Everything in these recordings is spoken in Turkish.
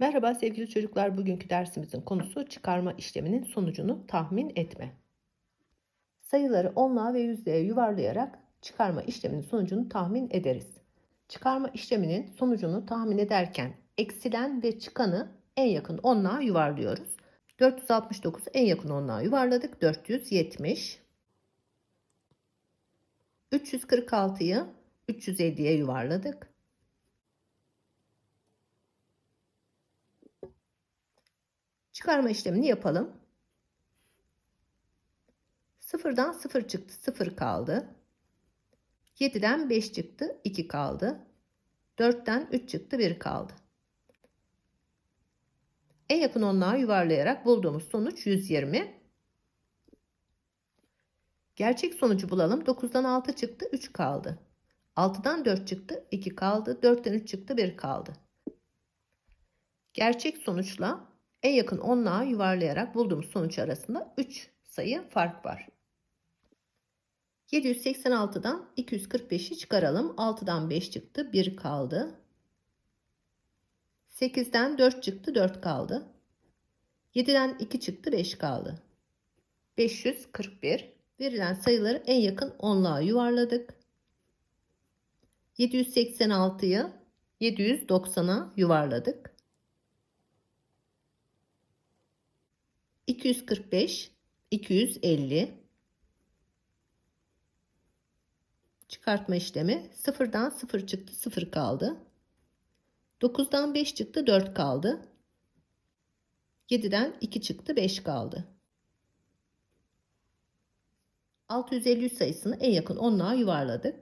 Merhaba sevgili çocuklar. Bugünkü dersimizin konusu çıkarma işleminin sonucunu tahmin etme. Sayıları onluğa ve yüzlüğe yuvarlayarak çıkarma işleminin sonucunu tahmin ederiz. Çıkarma işleminin sonucunu tahmin ederken eksilen ve çıkanı en yakın onluğa yuvarlıyoruz. 469 en yakın onluğa yuvarladık. 470. 346'yı 350'ye yuvarladık. Çıkarma işlemini yapalım. Sıfırdan 0 çıktı 0 kaldı. 7'den 5 çıktı 2 kaldı. 4'ten 3 çıktı 1 kaldı. En yakın onluğa yuvarlayarak bulduğumuz sonuç 120. Gerçek sonucu bulalım. 9'dan 6 çıktı 3 kaldı. 6'dan 4 çıktı 2 kaldı. 4'ten 3 çıktı 1 kaldı. Gerçek sonuçla en yakın onluğa yuvarlayarak bulduğumuz sonuç arasında 3 sayı fark var. 786'dan 245'i çıkaralım. 6'dan 5 çıktı 1 kaldı. 8'den 4 çıktı 4 kaldı. 7'den 2 çıktı 5 kaldı. 541 verilen sayıları en yakın onluğa yuvarladık. 786'yı 790'a yuvarladık. 245 250 çıkartma işlemi sıfırdan 0 çıktı 0 kaldı. 9'dan 5 çıktı 4 kaldı. 7'den 2 çıktı 5 kaldı. 653 sayısını en yakın onluğa yuvarladık.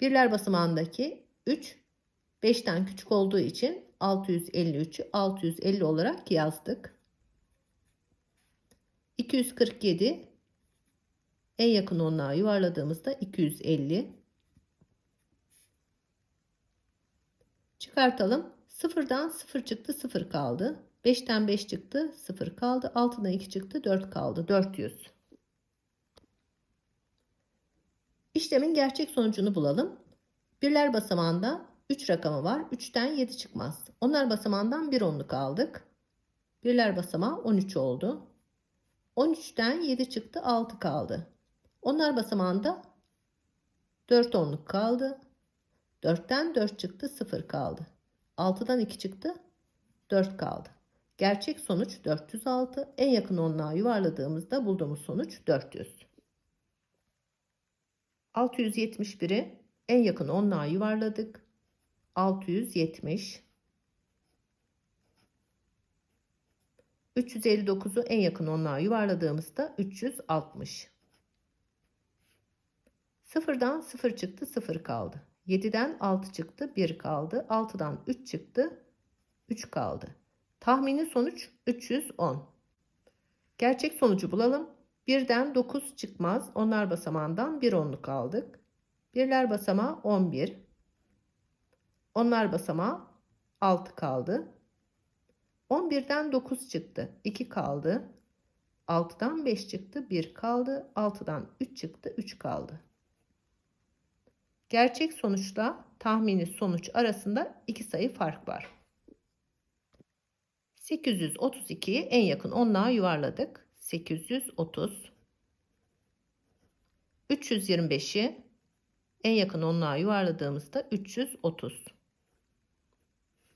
Birler basamağındaki 3 5'ten küçük olduğu için 653'ü 650 olarak yazdık 247 en yakın onluğa yuvarladığımızda 250 çıkartalım. Sıfırdan 0 çıktı 0 kaldı. 5'ten 5 çıktı 0 kaldı. 6'dan 2 çıktı 4 kaldı. 400 İşlemin gerçek sonucunu bulalım. Birler basamağında 3 rakamı var. 3'ten 7 çıkmaz. Onlar basamağından 1 onluk aldık. Birler basamağı 13 oldu 13'ten 7 çıktı 6 kaldı. Onlar basamağında 4 onluk kaldı. 4'ten 4 çıktı 0 kaldı. 6'dan 2 çıktı 4 kaldı. Gerçek sonuç 406. En yakın onluğa yuvarladığımızda bulduğumuz sonuç 400. 671'i en yakın onluğa yuvarladık. 670 359'u en yakın onluğa yuvarladığımızda 360. Sıfırdan 0 çıktı 0 kaldı. 7'den 6 çıktı 1 kaldı. 6'dan 3 çıktı 3 kaldı. Tahmini sonuç 310. Gerçek sonucu bulalım. 1'den 9 çıkmaz. Onlar basamağından 1 onluk aldık. Birler basamağı 11. Onlar basamağı 6 kaldı. 11'den 9 çıktı. 2 kaldı. 6'dan 5 çıktı. 1 kaldı. 6'dan 3 çıktı. 3 kaldı. Gerçek sonuçla tahmini sonuç arasında 2 sayı fark var. 832'yi en yakın onluğa yuvarladık. 830 325'i en yakın onluğa yuvarladığımızda 330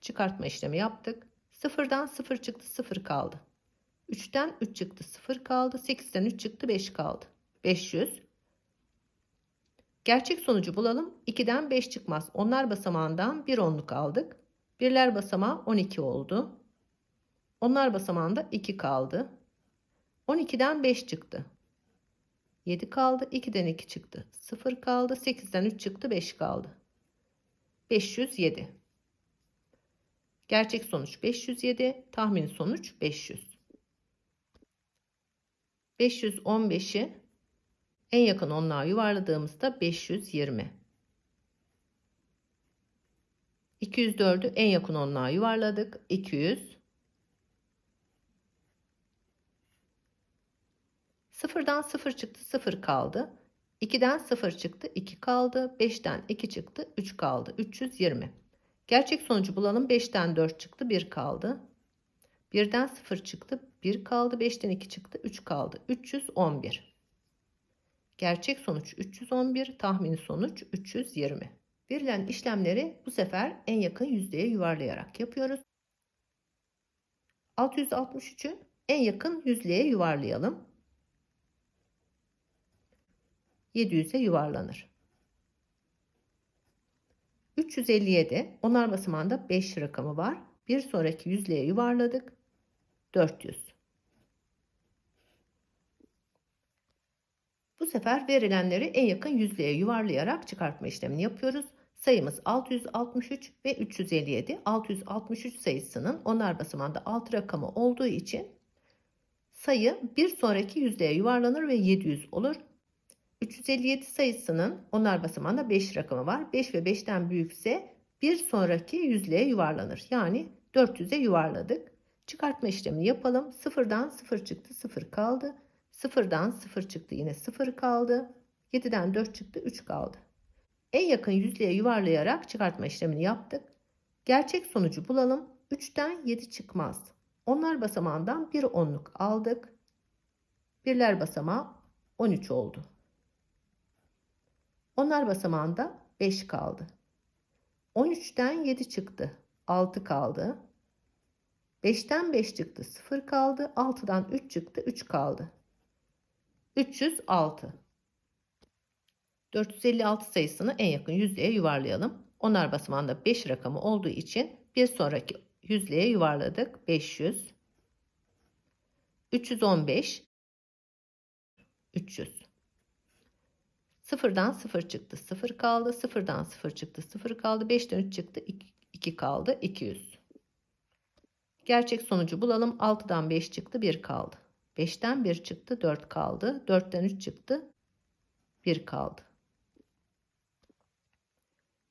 çıkartma işlemi yaptık. Sıfırdan 0 çıktı 0 kaldı. 3'ten 3 çıktı 0 kaldı. 8'den 3 çıktı 5 kaldı. 500. Gerçek sonucu bulalım. 2'den 5 çıkmaz. Onlar basamağından 1 onluk aldık. Birler basamağı 12 oldu. Onlar basamağında 2 kaldı. 12'den 5 çıktı. 7 kaldı. 2'den 2 çıktı. 0 kaldı. 8'den 3 çıktı. 5 kaldı. 507. Gerçek sonuç 507, tahmini sonuç 500. 515'i en yakın onluğa yuvarladığımızda 520. 204'ü en yakın onluğa yuvarladık. 200. Sıfırdan 0 çıktı 0 kaldı. 2'den 0 çıktı 2 kaldı. 5'ten 2 çıktı 3 kaldı. 320. Gerçek sonucu bulalım. 5'ten 4 çıktı 1 kaldı. 1'den 0 çıktı 1 kaldı. 5'ten 2 çıktı 3 kaldı. 311. Gerçek sonuç 311. Tahmini sonuç 320. Verilen işlemleri bu sefer en yakın yüzdeye yuvarlayarak yapıyoruz. 663'ü en yakın yüzlüğe yuvarlayalım. 700'e yuvarlanır. 357 onar basamağında 5 rakamı var. Bir sonraki yüzlüğe yuvarladık. 400. Bu sefer verilenleri en yakın yüzlüğe yuvarlayarak çıkartma işlemini yapıyoruz. Sayımız 663 ve 357. 663 sayısının onar basamağında 6 rakamı olduğu için sayı bir sonraki yüzlüğe yuvarlanır ve 700 olur. 357 sayısının onar basamağında 5 rakamı var. 5 ve 5'ten büyükse bir sonraki yüzlüğe yuvarlanır. Yani 400'e yuvarladık. Çıkartma işlemini yapalım. Sıfırdan 0 çıktı 0 kaldı. Sıfırdan 0 çıktı yine 0 kaldı. 7'den 4 çıktı 3 kaldı. En yakın yüzlüğe yuvarlayarak çıkartma işlemini yaptık. Gerçek sonucu bulalım. 3'ten 7 çıkmaz. Onlar basamağından bir onluk aldık. Birler basamağı 13 oldu. Onlar basamağında 5 kaldı. 13'ten 7 çıktı. 6 kaldı. 5'ten 5 çıktı. 0 kaldı. 6'dan 3 çıktı. 3 kaldı. 306. 456 sayısını en yakın yüzlüğe yuvarlayalım. Onar basamağında 5 rakamı olduğu için bir sonraki yüzlüğe yuvarladık. 500. 315. 300. Sıfırdan 0 çıktı. 0 kaldı. Sıfırdan 0 çıktı. 0 kaldı. 5'ten 3 çıktı. 2 kaldı. 200. Gerçek sonucu bulalım. 6'dan 5 çıktı. 1 kaldı. 5'ten 1 çıktı. 4 kaldı. 4'ten 3 çıktı. 1 kaldı.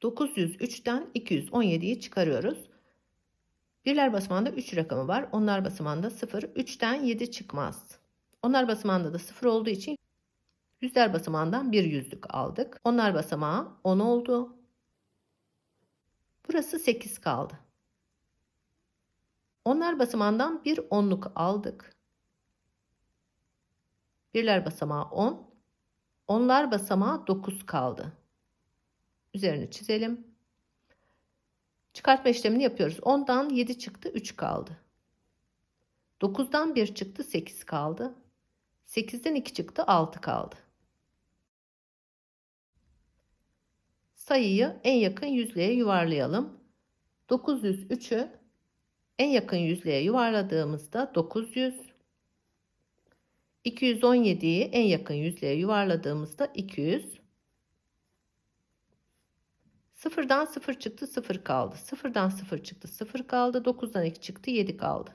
903'ten 217'yi çıkarıyoruz. Birler basamağında 3 rakamı var. Onlar basamağında 0. 3'ten 7 çıkmaz. Onlar basamağında da 0 olduğu için yüzler basamağından bir yüzlük aldık. Onlar basamağı 10 oldu. Burası 8 kaldı. Onlar basamağından bir onluk aldık. Birler basamağı 10. Onlar basamağı 9 kaldı. Üzerini çizelim. Çıkartma işlemini yapıyoruz. 10'dan 7 çıktı 3 kaldı. 9'dan 1 çıktı 8 kaldı. 8'den 2 çıktı 6 kaldı. Sayıyı en yakın yüzlüğe yuvarlayalım. 903'ü en yakın yüzlüğe yuvarladığımızda 900. 217'yi en yakın yüzlüğe yuvarladığımızda 200. Sıfırdan 0 çıktı 0 kaldı. Sıfırdan 0 çıktı 0 kaldı. 9'dan 2 çıktı 7 kaldı.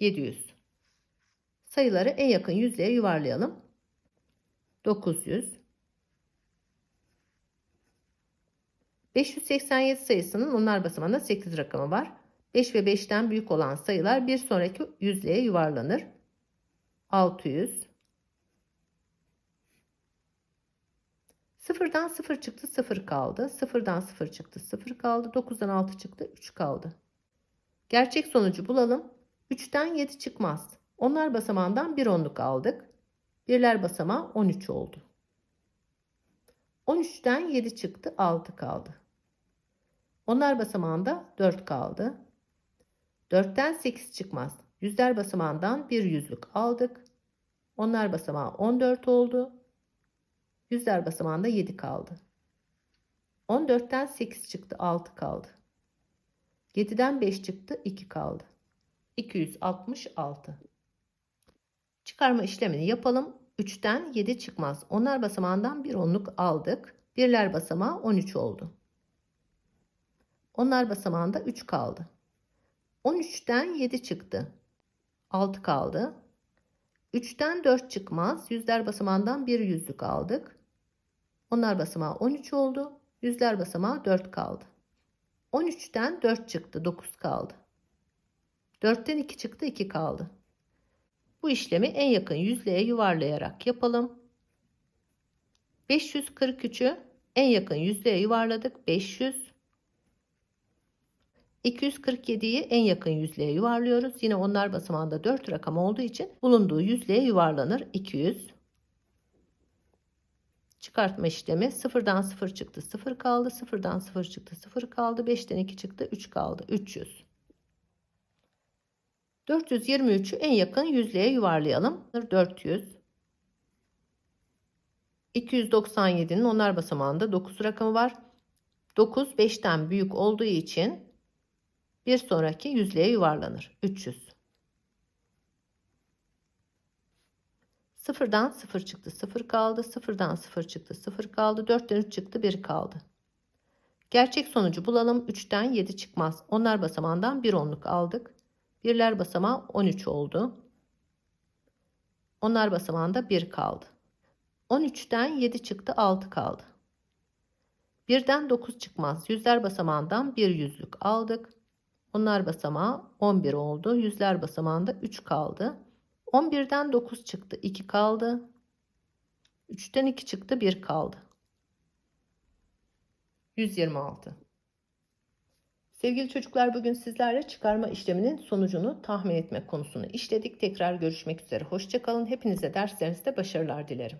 700. Sayıları en yakın yüzlüğe yuvarlayalım. 900. 587 sayısının onlar basamağında 8 rakamı var. 5 ve 5'ten büyük olan sayılar bir sonraki yüzlüğe yuvarlanır. 600. Sıfırdan 0 çıktı 0 kaldı. Sıfırdan 0 çıktı 0 kaldı. 9'dan 6 çıktı 3 kaldı. Gerçek sonucu bulalım. 3'ten 7 çıkmaz. Onlar basamağından bir onluk aldık. Birler basamağı 13 oldu. 13'ten 7 çıktı 6 kaldı. Onlar basamağında 4 kaldı. 4'ten 8 çıkmaz. Yüzler basamağından bir yüzlük aldık. Onlar basamağı 14 oldu. Yüzler basamağında 7 kaldı. 14'ten 8 çıktı 6 kaldı. 7'den 5 çıktı 2 kaldı. 266. Çıkarma işlemini yapalım. 3'ten 7 çıkmaz. Onlar basamağından bir onluk aldık. Birler basamağı 13 oldu. Onlar basamağında 3 kaldı. 13'ten 7 çıktı. 6 kaldı. 3'ten 4 çıkmaz. Yüzler basamağından bir yüzlük aldık. Onlar basamağı 13 oldu. Yüzler basamağı 4 kaldı. 13'ten 4 çıktı. 9 kaldı. 4'ten 2 çıktı. 2 kaldı. Bu işlemi en yakın yüzlüğe yuvarlayarak yapalım. 543'ü en yakın yüzlüğe yuvarladık. 500. 247'yi en yakın yüzlüğe yuvarlıyoruz. Yine onlar basamağında 4 rakam olduğu için bulunduğu yüzlüğe yuvarlanır. 200. Çıkartma işlemi sıfırdan 0 çıktı 0 kaldı. Sıfırdan 0 çıktı 0 kaldı. 5'ten 2 çıktı 3 kaldı. 300. 423'ü en yakın yüzlüğe yuvarlayalım. 400. 297'nin onlar basamağında 9 rakamı var. 9 5'ten büyük olduğu için bir sonraki yüzlüğe yuvarlanır. 300. Sıfırdan 0 çıktı 0 kaldı. Sıfırdan 0 çıktı 0 kaldı. 4'ten 3 çıktı 1 kaldı. Gerçek sonucu bulalım. 3'ten 7 çıkmaz. Onlar basamağından 1 onluk aldık. Birler basamağı 13 oldu. Onlar basamağında 1 kaldı. 13'ten 7 çıktı 6 kaldı. Birden 9 çıkmaz. Yüzler basamağından bir yüzlük aldık. Onlar basamağı 11 oldu. Yüzler basamağında 3 kaldı. 11'den 9 çıktı 2 kaldı. 3'ten 2 çıktı 1 kaldı. 126. Sevgili çocuklar bugün sizlerle çıkarma işleminin sonucunu tahmin etmek konusunu işledik. Tekrar görüşmek üzere. Hoşçakalın. Hepinize derslerinizde başarılar dilerim.